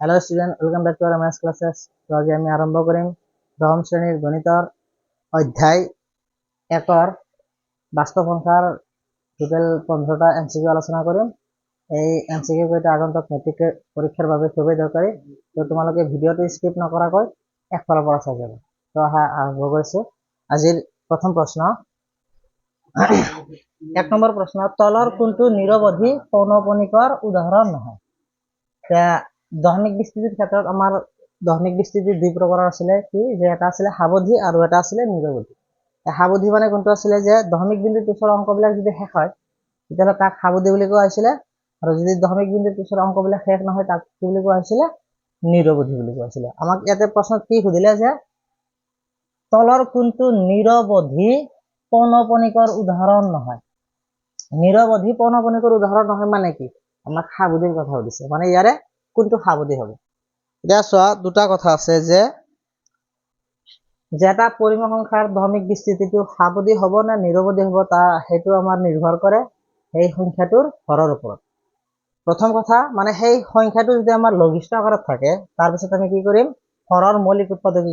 Hello student welcome back to our maths classes তো আজ আমি আরম্ভ কৰিম দশম শ্ৰেণীৰ গণিতৰ অধ্যায় একৰ বাস্তৱ সংখ্যাৰ টোটেল পোন্ধৰটা এম চি কিউ আলোচনা কৰিম এই এম চি কিউ কেইটা আগন্তুক মেট্ৰিক পৰীক্ষাৰ বাবে খুবেই দৰকাৰী তো তোমালোকে ভিডিঅ'টো স্কিপ নকৰাকৈ একফালৰ পৰা চাই যাবা। তো আহা, আৰম্ভ কৰিছোঁ। আজিৰ প্ৰথম প্ৰশ্ন। এক নম্বৰ প্ৰশ্ন, তলৰ কোনটো নিৰৱধি পৌনঃপুনিকৰ উদাহৰণ নহয়? এতিয়া দশমিক বিস্তৃতিৰ ক্ষেত্ৰত আমাৰ দশমিক বিস্তৃতি দুই প্ৰকাৰৰ আছিলে, কি যে এটা আছিলে সাৱধি আৰু এটা আছিলে নিৰৱধি সাৱধি মানে কোনটো আছিলে যে দশমিক বিন্দুৰ পিছৰ অংকবিলাক যদি শেষ হয়, তেতিয়াহ'লে তাক সাৱধি বুলি কোৱা হৈছিলে। আৰু যদি দশমিক বিন্দুৰ পিছৰ অংকবিলাক শেষ নহয়, তাক কি বুলি কোৱা হৈছিলে? নিৰৱধি বুলি কোৱা হৈছিলে। আমাক ইয়াতে প্ৰশ্নত কি সুধিলে যে, তলৰ কোনটো নিৰৱধি পৌনঃপুনিকৰ উদাহৰণ নহয়? নিৰৱধি পৌনঃপুনিকৰ উদাহৰণ নহয় মানে কি? আমাক সাৱধিৰ কথা সুধিছে মানে ইয়াৰে কোনটো সাৱধি হ'ব। এতিয়া চোৱা দুটা কথা আছে যে যে এটা পৰিমাণ সংখ্যাৰ দশমিক বিস্তৃতিটো সাৱধি হ'ব নে নিৰৱধি হ'ব তাৰ সেইটো আমাৰ নিৰ্ভৰ কৰে সেই সংখ্যাটোৰ হৰৰ ওপৰত। প্ৰথম কথা মানে সেই সংখ্যাটো যদি আমাৰ লঘিষ্ঠ আকাৰত থাকে তাৰপিছত আমি কি কৰিম? হৰৰ মৌলিক উৎপাদক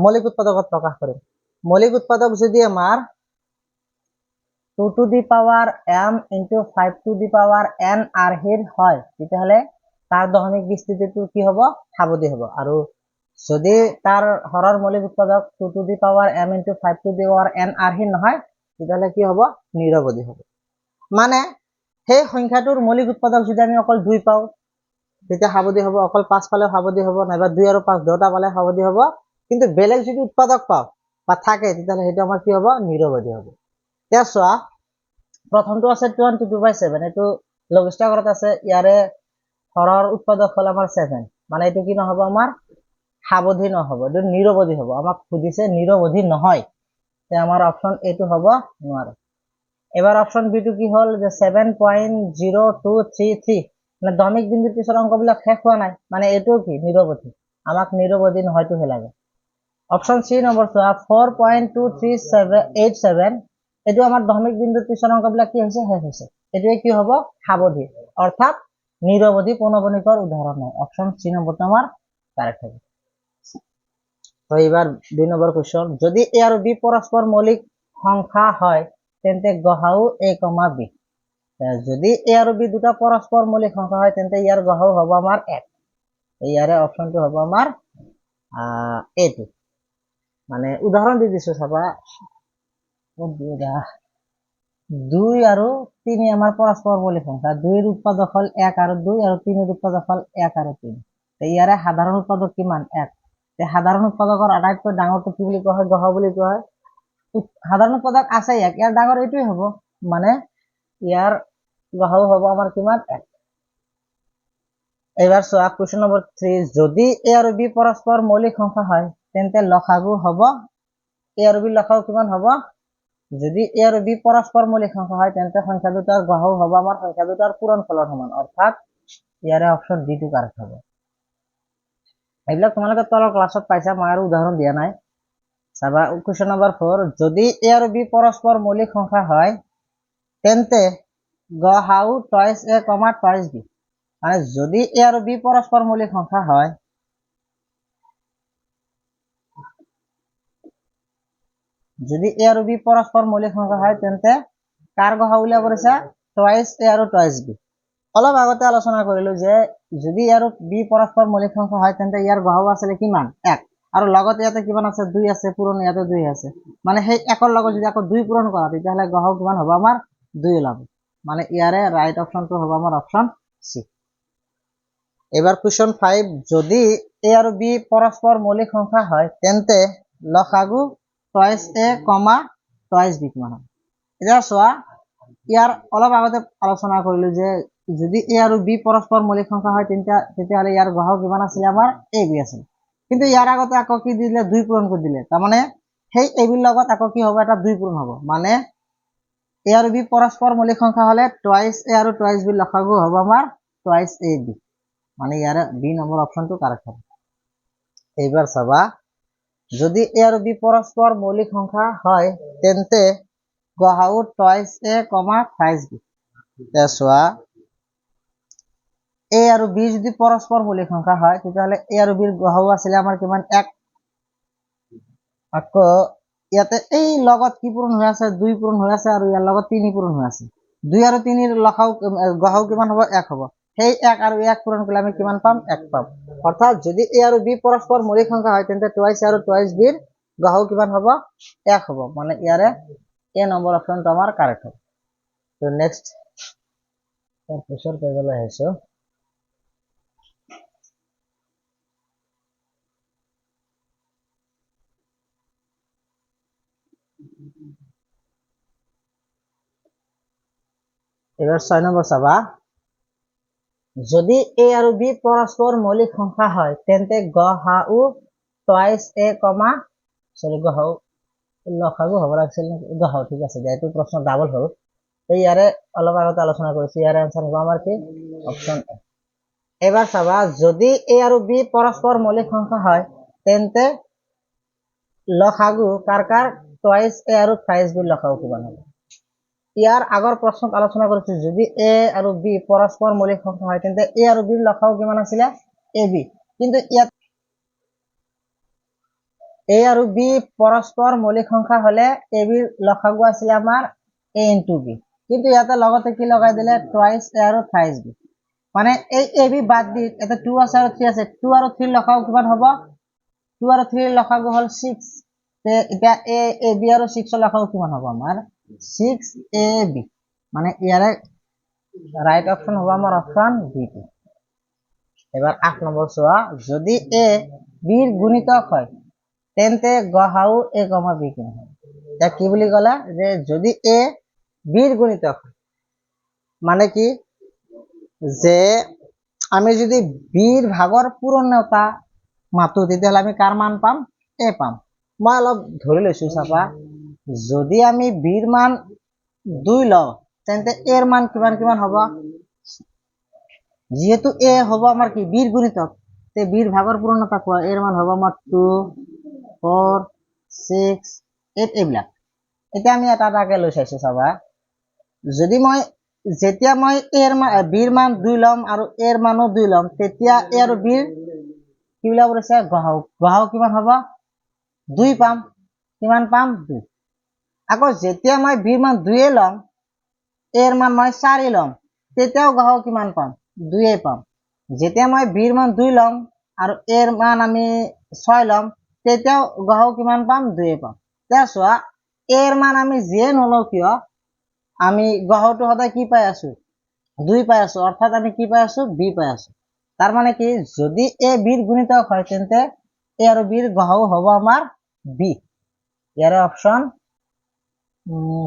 মৌলিক উৎপাদকত প্ৰকাশ কৰিম। মৌলিক উৎপাদক যদি আমাৰ two to the power m into five to the power n আৰ্হিৰ হয় তেতিয়াহ'লে তাৰ দশমিক বিস্তৃতিটো কি হ'ব? সাৱধি হ'ব। আৰু যদি তাৰ হৰৰ মৌলিক উৎপাদক two to the power m into five to the power n আৰ্হিৰ নহয়, তেতিয়াহ'লে কি হ'ব? নিৰৱধি হ'ব। মানে সেই সংখ্যাটোৰ মৌলিক উৎপাদক যদি আমি অকল দুই পাওঁ, তেতিয়া সাৱধি হ'ব। অকল পাঁচ পালেও সাৱধি হ'ব, নাইবা দুই আৰু পাঁচ, দুটা পালে সাৱধি হ'ব। কিন্তু বেলেগ যদি উৎপাদক পাওঁ বা থাকে, তেতিয়াহ'লে সেইটো আমাৰ কি হ'ব? নিৰৱধি হ'ব। এতিয়া চোৱা, প্ৰথমটো আছে টুৱেণ্টি টু বাই ছেভেন এইটো লঘিষ্ঠ ঘৰত আছে। ইয়াৰে হৰৰ উৎপাদক হ'ল আমাৰ ছেভেন মানে এইটো কি নহ'ব আমাৰ? সাৱধি নহ'ব। এইটো নিৰৱধি হ'ব। আমাক সুধিছে, নিৰৱধি নহয়? তে আমাৰ অপশ্যন এইটো হ'ব নোৱাৰে। এবাৰ অপশ্যন বিটো কি হ'ল? যে seven point zero' two three three মানে দশমিক বিন্দুৰ পিছৰ অংকবিলাক শেষ হোৱা নাই। মানে এইটোও কি? নিৰৱধি। আমাক নিৰৱধি নহয়টোহে লাগে। অপশ্যন চি নম্বৰ চোৱা four point two three seven eight seven এইটো আমাৰ দশমিক বিন্দুৰ পিছৰ অংকবিলাক কি হৈছে? শেষ হৈছে। এইটোৱে কি হ'ব? সাৱধি। অৰ্থাৎ নিৰৱধি পৌনঃপুনিকৰ উদাহৰণ হয় অপশ্যন চি নম্বৰটো আমাৰ কাৰেক্ট হ'ব। তো এইবাৰ দুই নম্বৰ কুৱেশ্যন যদি এ আৰু বি পৰস্পৰ মৌলিক সংখ্যা হয়, তেন্তে গহাও এ কমা বি যদি এ আৰু বি দুটা পৰস্পৰ মৌলিক সংখ্যা হয়, তেন্তে ইয়াৰ গহাও হ'ব আমাৰ এক। ইয়াৰে অপশ্যনটো হ'ব আমাৰ এইটো মানে উদাহৰণ দি দিছো চাবা দুই আৰু তিনি আমাৰ পৰস্পৰ মৌলিক সংখ্যা দুইৰ উৎপাদক হ'ল এক আৰু দুই আৰু তিনিৰ উৎপাদক হ'ল এক আৰু তিনি। ইয়াৰে সাধাৰণ উৎপাদক কিমান? এক। সাধাৰণ উৎপাদকৰ আটাইতকৈ ডাঙৰটো কি বুলি কোৱা হয়? গহ বুলি কোৱা হয়। সাধাৰণ উৎপাদক আছে এক। ইয়াৰ ডাঙৰ এইটোৱে হ'ব। মানে ইয়াৰ গহও হ'ব আমাৰ কিমান? এক। এইবাৰ চোৱা কুৱেশ্যন নম্বৰ থ্ৰী যদি এ আৰু বি পৰস্পৰ মৌলিক সংখ্যা হয় তেন্তে লসাগু হ'ব। এ আৰু বি লসাগু কিমান হ'ব? যদি এ আৰু বি পৰস্পৰ মৌলিক সংখ্যা হয় তেন্তে সংখ্যা দুটাৰ গহও হ'ব, আমাৰ সংখ্যা দুটাৰ পূৰণ ফলৰ সমান। অৰ্থাৎ, ইয়াৰে অপশ্যন ডিটো কাৰেক্ট হ'ব। এইবিলাক তোমালোকে তলৰ ক্লাছত পাইছা, মই আৰু উদাহৰণ দিয়া নাই। চাবা কুৱেশ্যন নম্বৰ ফ'ৰ যদি এ আৰু বি পৰস্পৰ মৌলিক সংখ্যা হয়, তেন্তে গ হাউ টইচ এ কমা টইচ বি। মানে যদি এ আৰু বি পৰস্পৰ মৌলিক সংখ্যা হয় যদি এ আৰু বি পৰস্পৰ মৌলিক সংখ্যা হয়, তেন্তে কাৰ গহা উলিয়াব দিছে টইচ এ আৰু টইচ বি অলপ আগতে আলোচনা কৰিলো যে, যদি আৰু বি পৰস্পৰ মৌলিক সংখ্যা হয়, তেন্তে ইয়াৰ গহও আছিলে কিমান? এক। আৰু লগতে ইয়াতে কিমান আছে? দুই আছে, পূৰণ ইয়াতে দুই আছে। মানে সেই একৰ লগত যদি আকৌ দুই পূৰণ কৰা, তেতিয়াহ'লে গহও কিমান হ'ব? আমাৰ দুই ওলাব। মানে ইয়াৰে ৰাইট অপশ্যনটো হ'ব আমাৰ অপশ্যন চি এবার কুৱেশ্যন ফাইভ যদি এ আৰু বি পৰস্পৰ মৌলিক সংখ্যা হয়, তেন্তে লসাগু টইচ এ কমা টইচ বি কিমান হয় এতিয়া চোৱা, ইয়াৰ অলপ আগতে আলোচনা কৰিলো যে যদি এ আৰু বি পৰস্পৰ মৌলিক সংখ্যা হয় তেতিয়া তেতিয়াহ'লে ইয়াৰ গহক কিমান আছিলে? আমাৰ এ বি আছিল। কিন্তু ইয়াৰ আগতে আকৌ কি দিলে? দুই পূৰণ কৰি দিলে। তাৰমানে সেই এ বিৰ লগত আকৌ কি হ'ব? এটা দুই পূৰণ হ'ব। মানে এ আৰু বি পৰস্পৰ মৌলিক সংখ্যা হ'লে টুৱাইচ এ আৰু টুৱাইচ বি লসাগু হ'ব আমাৰ টুৱাইচ এ বি মানে ইয়াৰে বি নম্বৰ অপশ্যনটো কাৰেক্ট হ'ব। এইবাৰ চাবা। যদি এ আৰু বি পৰস্পৰ মৌলিক সংখ্যা হয়, তেন্তে গহাও twice A comma five B চোৱা, এ আৰু বি যদি পৰস্পৰ মৌলিক সংখ্যা হয়, তেতিয়াহ'লে এ আৰু বিৰ গহও আছিলে আমাৰ কিমান এক। আকৌ, ইয়াতে এই লগত কি পূৰণ হৈ আছে? দুই পূৰণ হৈ আছে আৰু ইয়াৰ লগত তিনি পূৰণ হৈ আছে। দুই আৰু তিনিৰ লসাও গহাও কিমান হ'ব? এক হ'ব। সেই এক আৰু এক পূৰণ কৰিলে আমি কিমান পাম? এক পাম। অৰ্থাৎ যদি এ আৰু বি পৰস্পৰ মৌলিক সংখ্যা হয়, তেন্তে টুৱাইচ আৰু টুৱাইচ বিৰ গহাও কিমান হ'ব? এক হ'ব। মানে ইয়াৰে এ নম্বৰ অপশ্যনটো আমাৰ কাৰেক্ট হ'ব। তো নেক্সট তাৰপিছৰ পেজলৈ আহিছোঁ এবার ছয় নম্বর চাবা যদি এ আৰু বি পৰস্পৰ মৌলিক সংখ্যা হয়, তেন্তে গ, হা, উ টুৱাইচ এ কমা চৰি গ, হা, উ লসাগু হ'ব লাগিছিল গ, হা, ঠিক আছে এইটো প্ৰশ্ন ডাবল হ'ল। এই ইয়াৰে অলপ আগতে আলোচনা কৰিছো, ইয়াৰে আনচাৰ হ'ব আমাৰ কি? অপশ্যন এ এবাৰ চাবা, যদি এ আৰু বি পৰস্পৰ মৌলিক সংখ্যা হয়, তেন্তে লসাগু কাৰ কাৰ টুৱাইচ এ আৰু থ্ৰাইচ বি লসাগু কিমান হ'ব? ইয়াৰ আগৰ প্ৰশ্নত আলোচনা কৰিছো যদি এ আৰু বি পৰস্পৰ মৌলিক সংখ্যা হয় তেন্তে এ আৰু বিৰ লসাগু কিমান আছিলে? এ বি কিন্তু ইয়াত এ আৰু বি পৰস্পৰ মৌলিক সংখ্যা হলে এ বিৰ লসাগু আছিলে আমাৰ এ ইনটু বি কিন্তু ইয়াতে লগতে কি লগাই দিলে? টুৱাইচ এ আৰু থ্ৰাইচ বি মানে এই এ বি বাদ দি ইয়াতে টু আছে আৰু থ্ৰী আছে। টু আৰু থ্ৰীৰ লসাগু কিমান হ'ব? টু আৰু থ্ৰীৰ লসাগু হ'ল ছিক্স এতিয়া এ এ বি আৰু ছিক্সৰ লসাগু কিমান হ'ব আমাৰ? ছিক্স এ মানে ইয়াৰে রাইট অপশন হবে আমার অপশন বি টু। এবার আট নম্বর যদি এ বিৰ গুণিতক হয়, তেন্তে এ কমা বি কিমান হয় কি যে যদি এ বিৰ গুণিতক মানে কি? যে আমি যদি বিৰ ভাগৰ পূৰণতা মাতো, তেতিয়াহ'লে আমি কাৰ মান পাম? এ পাম। মই অলপ ধৰি লৈছো, চাবা। যদি আমি বিৰ মান দুই লওঁ, তেন্তে এর মান কিমান কিমান হ'ব? যিহেতু এ হ'ব আমাৰ কি, বিৰ গুণিতক। তে বিৰ ভাগৰ পূৰণতা কোৱা এর মান হ'ব আমাৰ টু ফ'ৰ ছিক্স এইট এইবিলাক। এতিয়া আমি এটা এটাকে লৈ চাইছো, চাবা। যদি মই, যেতিয়া মই এৰ মান বিৰ মান দুই ল'ম আৰু এৰ মানো দুই ল'ম, তেতিয়া এ আৰু বিৰ কি ওলাব দিছে গহাও গহাও কিমান হ'ব? দুই পাম। কিমান পাম? দুই। আকৌ যেতিয়া মই বিৰ মান দুয়ে ল'ম, এৰ মান মই চাৰি ল'ম, তেতিয়াও গহাও কিমান পাম? দুয়ে পাম। যেতিয়া মই বিৰ মান দুই ল'ম আৰু এৰ মান আমি ছয় ল'ম, তেতিয়াও গহাও কিমান পাম? দুয়ে পাম। এতিয়া চোৱা, এৰ মান আমি যিয়ে নলওঁ কিয়, আমি গহটো সদায় কি পাই আছো? দুই পাই আছো, অৰ্থাৎ আমি কি পাই আছো? বি পাই আছো। তাৰ মানে কি, যদি এ বিৰ গুণিতক হয় তেন্তে এ আৰু বিৰ গহও হ'ব আমাৰ বি। ইয়াৰে অপশ্যন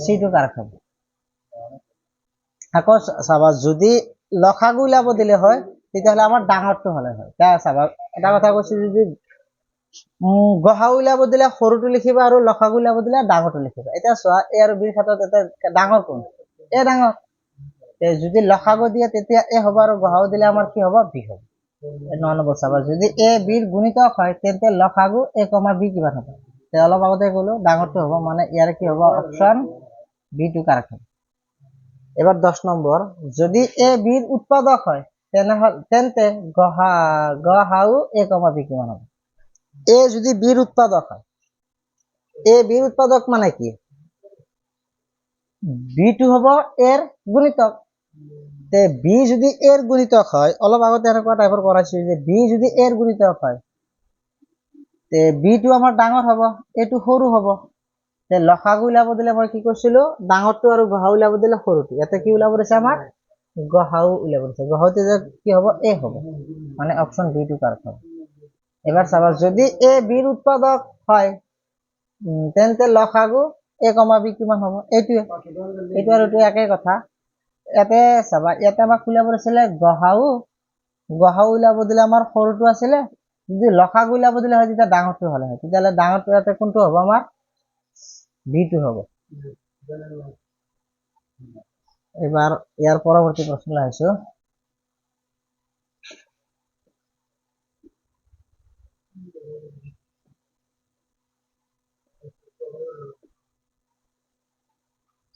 চিটো কাৰেক্ট হ'ব আকৌ চাবা যদি লসাগু উলিয়াব দিলে হয় তেতিয়াহ'লে আমাৰ ডাঙৰটো হ'লে হয়। এতিয়া চাবা এটা কথা কৈছো যদি গসাগু উলিয়াব দিলে সৰুটো লিখিবা আৰু লসাগু উলিয়াব দিলে ডাঙৰটো লিখিবা। এতিয়া চোৱা এ আৰু বিৰ ক্ষেত্ৰত এটা ডাঙৰ কোন? এ ডাঙৰ। যদি লসাগু দিয়ে তেতিয়া এ হ'ব আৰু গসাগু দিলে আমাৰ কি হ'ব? বি হ'ব। ন নম্বৰ চাবা যদি এ বিৰ গুণিতক হয় তেন্তে লসাগু এ কমা বি কিমান হ'ব? অলপ আগতে ক'লো, ডাঙৰটো হ'ব মানে ইয়াৰ কি হ'ব অপশ্যন বি টু কাৰেক্ট হ'ব এবার দশ নম্বর যদি এ বির উৎপাদক হয়, তেনেহলে, তেন্তে গহা এ কমা বি কিমান হবে? এ যদি বির উৎপাদক হয় এ বির উৎপাদক মানে কি? বি টু হব এর গুণিতক। তে বি যদি এর গুণিতক হয়, অলপ আগতে এনেকুৱা টাইপৰ কৰাইছো যে বি যদি এৰ গুণিতক হয় তে বি টু আমাৰ ডাঙৰ হ'ব, এইটো সৰু হ'ব। তে লসাগু উলিয়াব দিলে মই কি কৈছিলো ডাঙৰটো আৰু গহা উলিয়াব দিলে সৰুটো। ইয়াতে কি উলিয়াব দিছে আমাক গহাও উলিয়াব দিছে। গহাওতে যে কি হ'ব? এ হ'ব। মানে অপশ্যন বি টু কাৰেক্ট হ'ব। এবার চাবা, যদি এ বিৰ উৎপাদক হয় তেন্তে লসাগু এ কমা বি কিমান হ'ব? এইটোৱে। এইটো আৰু এইটো একে কথা। ইয়াতে চাবা, ইয়াতে আমাক উলিয়াব দিছিলে গহাও গহাও উলিয়াব দিলে আমাৰ সৰুটো আছিলে। যদি লসাগু উলিয়াব দিলে হয়, তেতিয়া ডাঙৰটো হ'লে হয়। তেতিয়াহ'লে ডাঙৰটো ইয়াতে কোনটো হ'ব আমাৰ? বিটো হ'ব। এবার ইয়ার পরবর্তী প্রশ্ন আহিছো।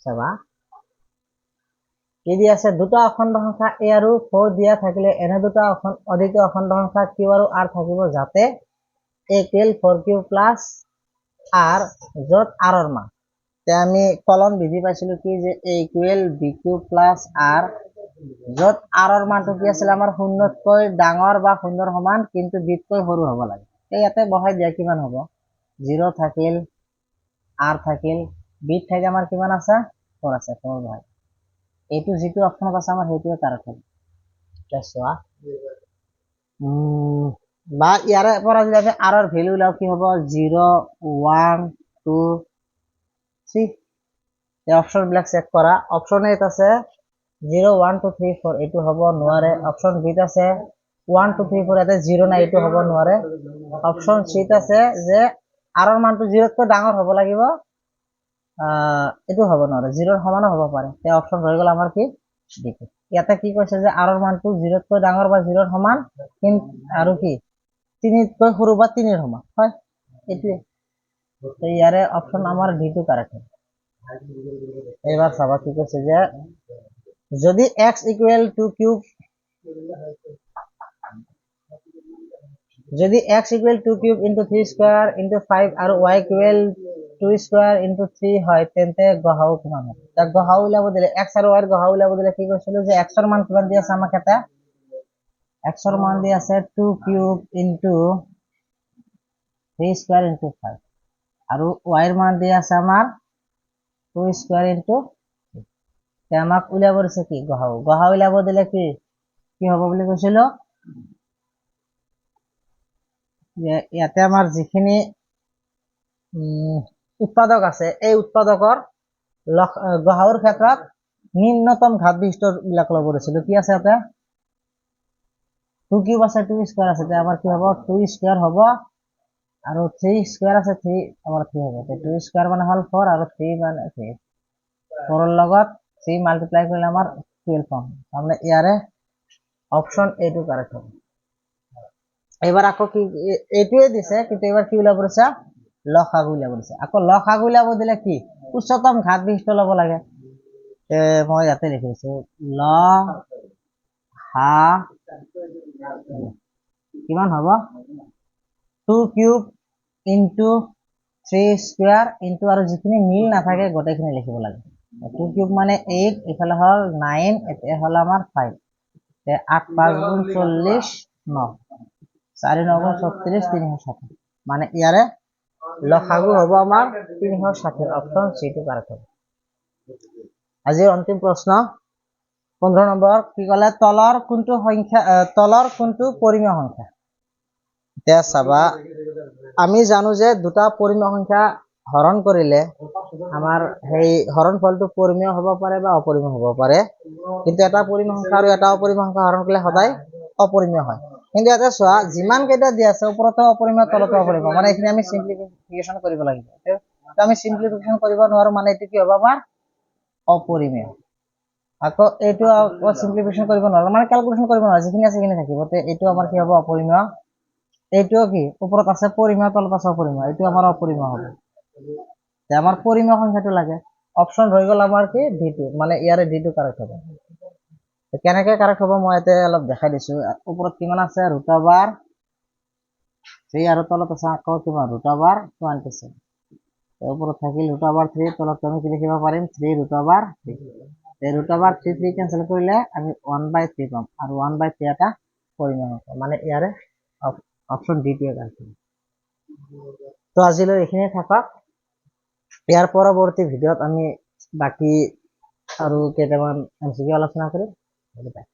চাবা। দিয়া আছে দুটা অখণ্ড সংখ্যা এ আৰু ফ'ৰ দিয়া থাকিলে, এনে দুটা অধিক অখণ্ড সংখ্যা কিউ আৰু আৰ থাকিব যাতে a equal four q plus r য'ত আৰৰ মান। তে আমি কলম বিধি পাইছিলো কি যে a equal b q plus r য'ত আৰৰ মানটো কি আছিলে আমাৰ শূন্যতকৈ ডাঙৰ বা শূন্যৰ সমান, কিন্তু বিতকৈ সৰু হ'ব লাগে। এই ইয়াতে বহাই দিয়া কিমান হ'ব? জিৰ' থাকিল, আৰ থাকিল, বিত ঠাইত আমাৰ কিমান আছে? ফ'ৰ আছে, ফ'ৰ বহাই। এইটো যিটো অপশ্যনত আছে কাৰেক্ট হ'ব। এতিয়া চোৱা। উম, বা ইয়াৰে পৰা যদি আমি আৰৰ ভেলু উলিয়াও কি হ'ব? জিৰ' ওৱান টু থ্ৰী এই অপশ্যন বিলাক চেক কৰা। অপশ্যন এত আছে zero' one two three four এইটো হ'ব নোৱাৰে। অপশ্যন বিত আছে ওৱান টু থ্ৰী ফ'ৰ ইয়াতে জিৰ' নাই এইটো হ'ব নোৱাৰে। অপশ্যন চিত আছে যে আৰৰ মানটো জিৰ'তকৈ ডাঙৰ হ'ব লাগিব। এইটো হ'ব নোৱাৰে। জিৰ'ৰ সমানো হ'ব পাৰে। এই অপশ্যন হৈ গ'ল আমাৰ কি? ডিটো ইয়াতে কি কৈছে যে আৰৰ মানটো জিৰ'তকৈ ডাঙৰ বা জিৰ'ৰ সমান আৰু কি? তিনিতকৈ সৰু বা তিনিৰ সমান। হয়? এইটোৱে। তো ইয়াৰে অপশ্যন আমাৰ ডিটো কাৰেক্ট হয়। এইবাৰ চাবা কি কৈছে যে, যদি এক্স ইকুৱেল টু কিউব যদি x equal two cube into three square into five আৰু y equal two square into three হয় তেন্তে গহাও কিমান হ'ব? তাক গহাও উলিয়াব দিলে এক্স আৰু ৱাইৰ গহাও উলিয়াব দিলে কি কৈছিলো যে এক্সৰ মান কিমান দি আছে আমাক এটা? এক্সৰ মান দি আছে two cube into three square into five আৰু ৱাইৰ মান দি আছে আমাৰ টু স্কোৱাৰ ইন্টু তে আমাক উলিয়াব দিছে কি? গহাও গহা উলিয়াব দিলে কি? কি হ'ব বুলি কৈছিলো? যে ইয়াতে আমাৰ যিখিনি উৎপাদক আছে। এই উৎপাদকৰ আহ, ক্ষেত্ৰত নিম্নতম ঘাত বিশিষ্ট বিলাক ল'ব দিছিলো কি আছে ইয়াতে? টু কিউব আছে টু স্কোৱাৰ আছে। আমাৰ কি হ'ব? টু স্কোৱাৰ হ'ব। আৰু থ্ৰী স্কোৱাৰ আছে থ্ৰী আমাৰ থ্ৰী হ'ব। টু স্কোৱাৰ মানে হ'ল ফ'ৰ আৰু থ্ৰী মানে থ্ৰী ফ'ৰৰ লগত থ্ৰী মাল্টিপ্লাই কৰিলে আমাৰ টুৱেলভ পাম। তাৰমানে ইয়াৰে অপশ্যন এইটো কাৰেক্ট হ'ব। এইবাৰ আকৌ কি এইটোৱে দিছে কিন্তু এইবাৰ কি উলিয়াব দিছে লসাগু উলিয়াব দিছে আকৌ লসাগু উলিয়াব দিলে কি? উচ্চতম ঘাত বিশিষ্ট ল'ব লাগে। মই ইয়াতে লিখিছো ল, হা, কিমান হ'ব? Two cube into three square into আৰু যিখিনি মিল নাথাকে, গোটেইখিনি লিখিব লাগে। টু কিউব মানে এইট, এইফালে হ'ল নাইন, এতিয়া হ'ল আমাৰ ফাইভ। আঠ পাঁচ গুণ চল্লিশ ন। চাৰি ন গুণ ছত্ৰিশ, তিনিশ মানে ইয়াৰে লসাগু হ'ব আমাৰ তিনিশ ষাঠি অপশ্যন চিটো কাৰেক্ট হ'ব। অন্তিম প্ৰশ্ন, পোন্ধৰ নম্বৰ, কি ক'লে তলৰ কোনটো সংখ্যা তলৰ কোনটো পৰিমেয় সংখ্যা? এতিয়া চাবা, আমি জানো যে দুটা পৰিমেয় সংখ্যা হৰণ কৰিলে আমাৰ সেই হৰণ ফলটো পৰিমেয় হ'ব পাৰে বা অপৰিমেয় হ'ব পাৰে। কিন্তু এটা পৰিমেয় সংখ্যা আৰু এটা অপৰিমেয় সংখ্যা হৰণ কৰিলে সদায় অপৰিমেয় হয়। কিন্তু ইয়াতে চোৱা, যিমান কেইটা দিয়া আছে, ওপৰতো অপৰিমেয় তলতো অপৰিমেয় মানে এইখিনি আমি চিম্পলিফিকেশ্যন কৰিব লাগিব। আমি চিম্পলিফিকেশ্যন কৰিব নোৱাৰো মানে এইটো কি হ'ব? আমাৰ অপৰিমেয়। আকৌ এইটো আকৌ চিম্পলিফিকেশ্যন কৰিব নোৱাৰো মানে কেলকুলেশ্যন কৰিব নোৱাৰো, যিখিনি আছে সেইখিনি থাকিব। এইটো আমাৰ কি হ'ব? অপৰিমেয়। এইটোও কি? ওপৰত আছে পৰিমেয়, তলত আছে অপৰিমেয়। এইটো আমাৰ অপৰিমেয় হ'ব। তে আমাৰ পৰিমেয় সংখ্যাটো লাগে। অপশ্যন হৈ গ'ল আমাৰ কি? ডিটো মানে ইয়াৰে ডিটো কাৰেক্ট হ'ব। তে কেনেকে কাৰেক্ট হ'ব মই ইয়াতে অলপ দেখাই দিছো। ওপৰত কিমান আছে? ৰুট অভাৰ থ্ৰী আৰু তলত আছে আকৌ কিমান? ৰুট অভাৰ টুৱেণ্টি ছেভেন ওপৰত থাকিল ৰুট অভাৰ থ্ৰী তলত আমি কি লিখিব পাৰিম? Three root over three root over three three cancel কৰিলে আমি ওৱান বাই থ্ৰী পাম আৰু ওৱান বাই থ্ৰী এটা পৰিমাণ হ'ব। মানে ইয়াৰে অপশ্যন কাৰেক্ট হ'ব তো আজিলৈ এইখিনিয়ে থাকক। ইয়াৰ পৰৱৰ্তী ভিডিঅ'ত আমি বাকী আৰু কেইটামান এম চি কিউ আলোচনা কৰিম। All the best.